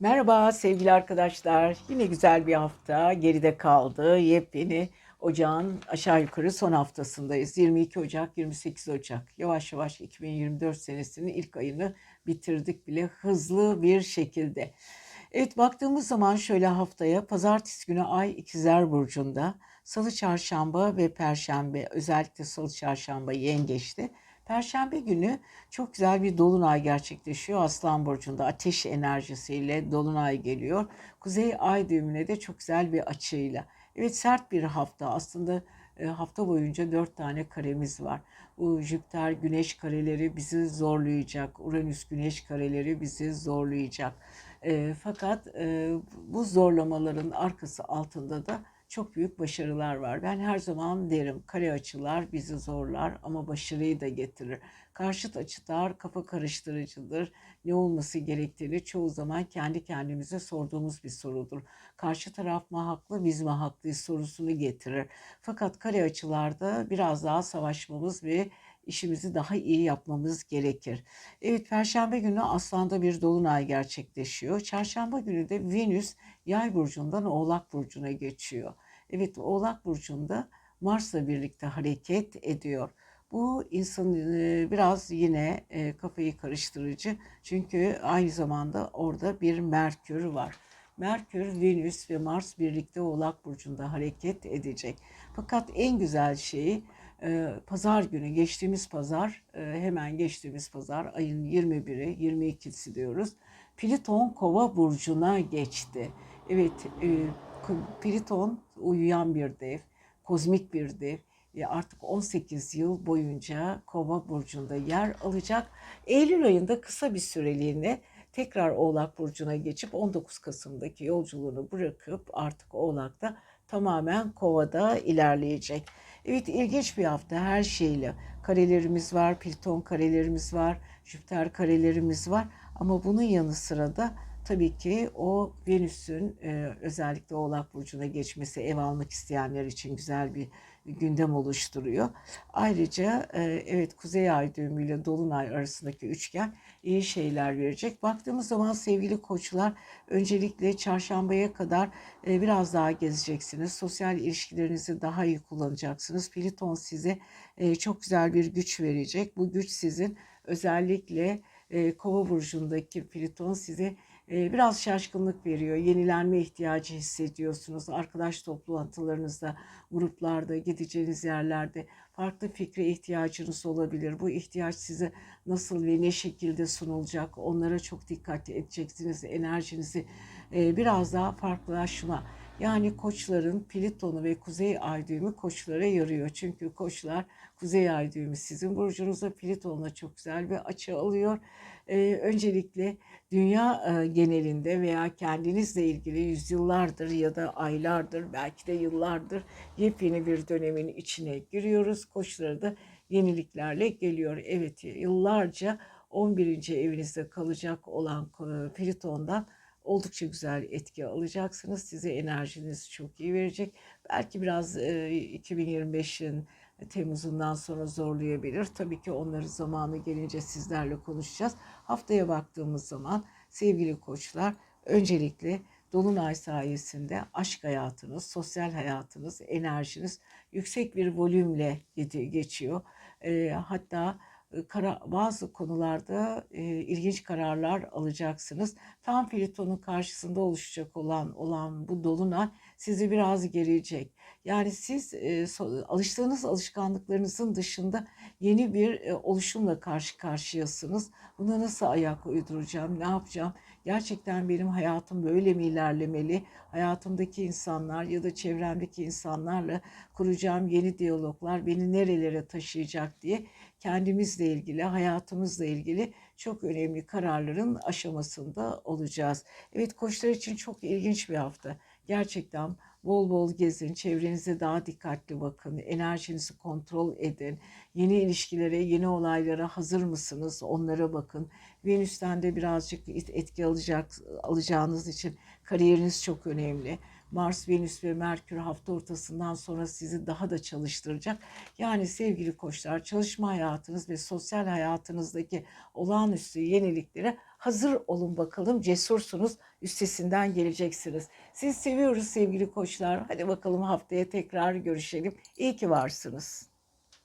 Merhaba sevgili arkadaşlar. Yine güzel bir hafta geride kaldı. Yepyeni ocağın aşağı yukarı son haftasındayız. 22 Ocak, 28 Ocak. Yavaş yavaş 2024 senesinin ilk ayını bitirdik bile hızlı bir şekilde. Evet baktığımız zaman şöyle haftaya pazartesi günü ay ikizler burcunda, salı çarşamba ve perşembe özellikle salı çarşamba yengeçte. Perşembe günü çok güzel bir dolunay gerçekleşiyor Aslan Burcu'nda. Ateş enerjisiyle dolunay geliyor. Kuzey ay düğümüne de çok güzel bir açıyla. Evet sert bir hafta aslında e, hafta boyunca dört tane karemiz var. Bu Jüpiter güneş kareleri bizi zorlayacak. Uranüs güneş kareleri bizi zorlayacak. E, fakat e, bu zorlamaların arkası altında da çok büyük başarılar var. Ben her zaman derim kare açılar bizi zorlar ama başarıyı da getirir. Karşıt açılar kafa karıştırıcıdır. Ne olması gerektiğini çoğu zaman kendi kendimize sorduğumuz bir sorudur. Karşı taraf mı haklı biz mi haklıyız sorusunu getirir. Fakat kare açılarda biraz daha savaşmamız ve işimizi daha iyi yapmamız gerekir. Evet Perşembe günü Aslan'da bir dolunay gerçekleşiyor. Çarşamba günü de Venüs Yay burcundan Oğlak burcuna geçiyor. Evet Oğlak burcunda Mars'la birlikte hareket ediyor. Bu insanın e, biraz yine e, kafayı karıştırıcı. Çünkü aynı zamanda orada bir Merkür var. Merkür, Venüs ve Mars birlikte Oğlak burcunda hareket edecek. Fakat en güzel şeyi pazar günü geçtiğimiz pazar hemen geçtiğimiz pazar ayın 21'i 22'si diyoruz. Pliton Kova burcuna geçti. Evet, Pliton uyuyan bir dev, kozmik bir dev. Artık 18 yıl boyunca Kova burcunda yer alacak. Eylül ayında kısa bir süreliğine tekrar Oğlak burcuna geçip 19 Kasım'daki yolculuğunu bırakıp artık Oğlak'ta tamamen Kova'da ilerleyecek. Evet ilginç bir hafta her şeyle. Karelerimiz var, Pliton karelerimiz var, Jüpiter karelerimiz var. Ama bunun yanı sıra da tabii ki o Venüs'ün e, özellikle Oğlak Burcu'na geçmesi ev almak isteyenler için güzel bir gündem oluşturuyor. Ayrıca e, evet Kuzey Ay düğümüyle Dolunay arasındaki üçgen iyi şeyler verecek. Baktığımız zaman sevgili koçlar öncelikle çarşambaya kadar e, biraz daha gezeceksiniz. Sosyal ilişkilerinizi daha iyi kullanacaksınız. Pliton size e, çok güzel bir güç verecek. Bu güç sizin özellikle Kova burcundaki Pliton size biraz şaşkınlık veriyor. Yenilenme ihtiyacı hissediyorsunuz. Arkadaş toplantılarınızda, gruplarda, gideceğiniz yerlerde farklı fikre ihtiyacınız olabilir. Bu ihtiyaç size nasıl ve ne şekilde sunulacak onlara çok dikkat edeceksiniz. Enerjinizi biraz daha farklılaşma. Yani koçların Pliton'u ve Kuzey Ay düğümü koçlara yarıyor. Çünkü koçlar Kuzey Ay düğümü sizin burcunuza Pliton'la çok güzel bir açı alıyor. Ee, öncelikle dünya e, genelinde veya kendinizle ilgili yüzyıllardır ya da aylardır belki de yıllardır yepyeni bir dönemin içine giriyoruz. Koçları da yeniliklerle geliyor. Evet yıllarca 11. evinizde kalacak olan e, Pliton'dan oldukça güzel etki alacaksınız. Size enerjinizi çok iyi verecek. Belki biraz e, 2025'in Temmuz'undan sonra zorlayabilir. Tabii ki onları zamanı gelince sizlerle konuşacağız. Haftaya baktığımız zaman sevgili koçlar öncelikle Dolunay sayesinde aşk hayatınız, sosyal hayatınız, enerjiniz yüksek bir volümle geçiyor. E, hatta kara, bazı konularda e, ilginç kararlar alacaksınız. Tam Pliton'un karşısında oluşacak olan olan bu dolunay sizi biraz gelecek. Yani siz e, so, alıştığınız alışkanlıklarınızın dışında yeni bir e, oluşumla karşı karşıyasınız. Buna nasıl ayak uyduracağım, ne yapacağım? Gerçekten benim hayatım böyle mi ilerlemeli? Hayatımdaki insanlar ya da çevremdeki insanlarla kuracağım yeni diyaloglar beni nerelere taşıyacak diye kendimizle ilgili, hayatımızla ilgili çok önemli kararların aşamasında olacağız. Evet koçlar için çok ilginç bir hafta. Gerçekten bol bol gezin, çevrenize daha dikkatli bakın, enerjinizi kontrol edin. Yeni ilişkilere, yeni olaylara hazır mısınız? Onlara bakın. Venüs'ten de birazcık etki alacak, alacağınız için kariyeriniz çok önemli. Mars, Venüs ve Merkür hafta ortasından sonra sizi daha da çalıştıracak. Yani sevgili koçlar çalışma hayatınız ve sosyal hayatınızdaki olağanüstü yeniliklere hazır olun bakalım. Cesursunuz, üstesinden geleceksiniz. Siz seviyoruz sevgili koçlar. Hadi bakalım haftaya tekrar görüşelim. İyi ki varsınız.